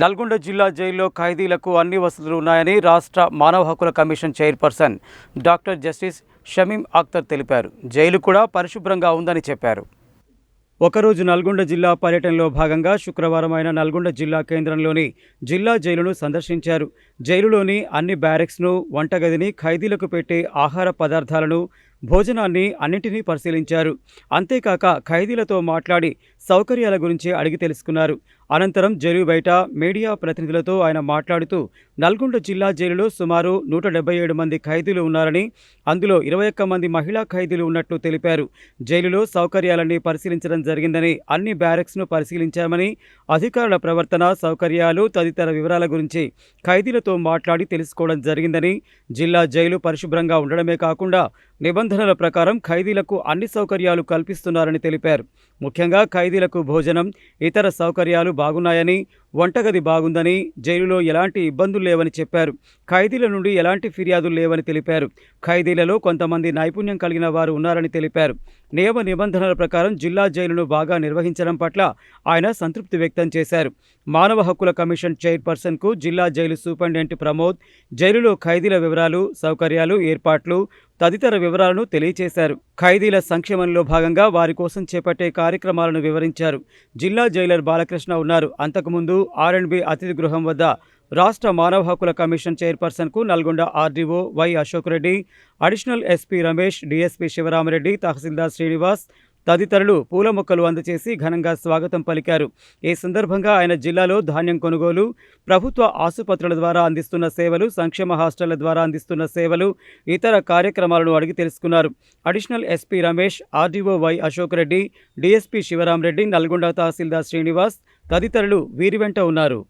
నల్గొండ జిల్లా జైల్లో ఖైదీలకు అన్ని వసతులు ఉన్నాయని రాష్ట్ర మానవ హక్కుల commission chairperson doctor justice Shamim Akhtar తెలిపారు. జైలు కూడా పరిశుభ్రంగా ఉందని చెప్పారు. ఒకరోజు నల్గొండ జిల్లా పర్యటనలో భాగంగా శుక్రవారం ఆయన నల్గొండ జిల్లా కేంద్రంలోని జిల్లా జైలును సందర్శించారు. జైలులోని అన్ని బ్యారెక్స్ను వంటగదిని ఖైదీలకు పెట్టే ఆహార పదార్థాలను భోజనాన్ని అన్నింటినీ పరిశీలించారు. అంతేకాక ఖైదీలతో మాట్లాడి సౌకర్యాల గురించి అడిగి తెలుసుకున్నారు. అనంతరం జైలు బయట మీడియా ప్రతినిధులతో ఆయన మాట్లాడుతూ నల్గొండ జిల్లా జైలులో సుమారు నూట ఏడు మంది ఖైదీలు ఉన్నారని అందులో ఇరవై ఒక్క మంది మహిళా ఖైదీలు ఉన్నట్లు తెలిపారు. జైలులో సౌకర్యాలన్నీ పరిశీలించడం జరిగిందని అన్ని బ్యారెక్స్ను పరిశీలించామని అధికారుల ప్రవర్తన సౌకర్యాలు తదితర వివరాల గురించి ఖైదీలతో మాట్లాడి తెలుసుకోవడం జరిగిందని జిల్లా జైలు పరిశుభ్రంగా ఉండడమే కాకుండా నిబంధనల ప్రకారం ఖైదీలకు అన్ని సౌకర్యాలు కల్పిస్తున్నారని తెలిపారు. ముఖ్యంగా ఖైదీలకు భోజనం ఇతర సౌకర్యాలు బాగున్నాయని వంటగది బాగుందని జైలులో ఎలాంటి ఇబ్బందులు లేవని చెప్పారు. ఖైదీల నుండి ఎలాంటి ఫిర్యాదులు లేవని తెలిపారు. ఖైదీలలో కొంతమంది నైపుణ్యం కలిగిన వారు ఉన్నారని తెలిపారు. నియమ నిబంధనల ప్రకారం జిల్లా జైలును బాగా నిర్వహించడం పట్ల ఆయన సంతృప్తి వ్యక్తం చేశారు. మానవ హక్కుల కమిషన్ చైర్పర్సన్కు జిల్లా జైలు సూపరింటెండెంట్ ప్రమోద్ జైలులో ఖైదీల వివరాలు సౌకర్యాలు ఏర్పాట్లు తదితర వివరాలను తెలియజేశారు ఖైదీల సంక్షేమంలో భాగంగా వారి కోసం చేపట్టే కార్యక్రమాలను వివరించారు. జిల్లా జైలర్ బాలకృష్ణ ఉన్నారు. అంతకుముందు ఆర్ అండ్ బి అతిథి గృహం వద్ద రాష్ట్ర మానవ హక్కుల commission చైర్పర్సన్కు Nalgonda RDO Y Ashok Reddy additional SP Ramesh DSP Sivaramareddy tahsildar Srinivas తదితరులు పూల మొక్కలు అందజేసి ఘనంగా స్వాగతం పలికారు. ఈ సందర్భంగా ఆయన జిల్లాలో ధాన్యం కొనుగోలు ప్రభుత్వ ఆసుపత్రుల ద్వారా అందిస్తున్న సేవలు సంక్షేమ హాస్టళ్ళ ద్వారా అందిస్తున్న సేవలు ఇతర కార్యక్రమాలను అడిగి తెలుసుకున్నారు. Additional SP Ramesh RDO Y Ashok Reddy DSP Sivaramareddy Nalgonda tahsildar Srinivas తదితరులు వీరి వెంట ఉన్నారు.